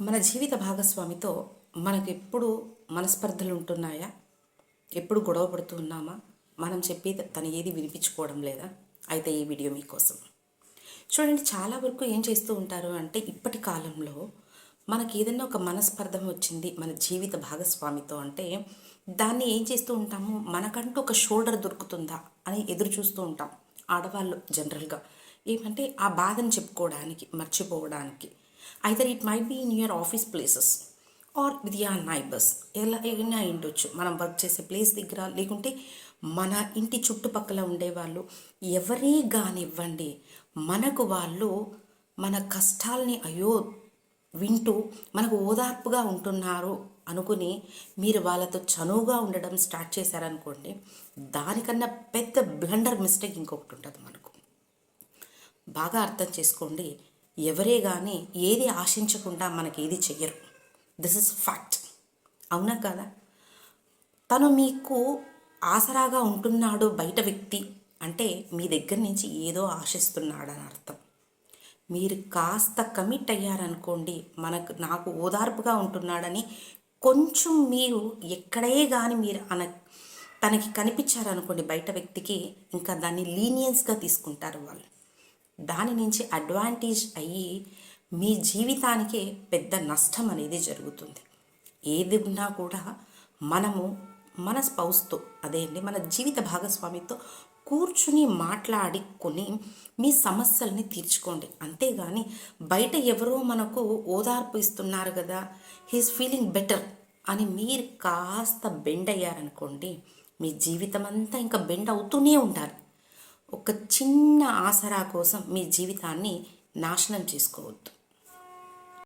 మన జీవిత భాగస్వామితో మనకు ఎప్పుడు మనస్పర్ధలు ఉంటున్నాయా ఎప్పుడు గొడవ పడుతూ ఉన్నామా? మనం చెప్పేది తను ఏది వినిపించుకోవడం లేదా? అయితే ఈ వీడియో మీకోసం. చూడండి చాలా వరకు ఏం చేస్తూ ఉంటారు అంటే ఇప్పటి కాలంలో మనకి ఏదైనా ఒక మనస్పర్ధం వచ్చింది మన జీవిత భాగస్వామితో అంటే దాన్ని ఏం చేస్తూ ఉంటాము? మనకంటూ ఒక షోల్డర్ దొరుకుతుందా అని ఎదురు చూస్తూ ఉంటాం. ఆడవాళ్ళు జనరల్గా. ఏమంటే ఆ బాధను చెప్పుకోవడానికి మర్చిపోవడానికి either it might be in your office places or with your neighbours ఎలా అయినా ఉండొచ్చు? మనం వర్క్ చేసే ప్లేస్ దగ్గర లేకుంటే మన ఇంటి చుట్టుపక్కల ఉండేవాళ్ళు ఎవరే కానివ్వండి మనకు వాళ్ళు మన కష్టాలని అయ్యో వింటూ మనకు ఓదార్పుగా ఉంటున్నారు అనుకుని మీరు వాళ్ళతో చనువుగా ఉండడం స్టార్ట్ చేశారనుకోండి దానికన్నా పెద్ద బ్లండర్ మిస్టేక్ ఇంకొకటి ఉంటుంది మనకు. బాగా అర్థం చేసుకోండి. ఎవరే కానీ ఏది ఆశించకుండా మనకి ఏది చెయ్యరు. దిస్ ఇస్ ఫ్యాక్ట్ అవునా కదా? తను మీకు ఆసరాగా ఉంటున్నాడు బయట వ్యక్తి అంటే మీ దగ్గర నుంచి ఏదో ఆశిస్తున్నాడని అర్థం. మీరు కాస్త కమిట్ అయ్యారనుకోండి మనకు నాకు ఓదార్పుగా ఉంటున్నాడని కొంచెం మీరు ఎక్కడే కానీ మీరు అన తనకి కనిపించారనుకోండి బయట వ్యక్తికి ఇంకా దాన్ని లీనియన్స్గా తీసుకుంటారు వాళ్ళు. దాని నుంచి అడ్వాంటేజ్ అయ్యి మీ జీవితానికే పెద్ద నష్టం అనేది జరుగుతుంది. ఏది ఉన్నా కూడా మనము మన స్పౌస్తో అదే అండి మన జీవిత భాగస్వామితో కూర్చుని మాట్లాడుకొని మీ సమస్యల్ని తీర్చుకోండి. అంతేగాని బయట ఎవరో మనకు ఓదార్పు ఇస్తున్నారు కదా హీస్ ఫీలింగ్ బెటర్ అని మీరు కాస్త బెండ్ అయ్యారనుకోండి మీ జీవితం అంతా ఇంకా బెండ్ అవుతూనే ఉండాలి. ఒక చిన్న ఆసరా కోసం మీ జీవితాన్ని నాశనం చేసుకోవద్దు.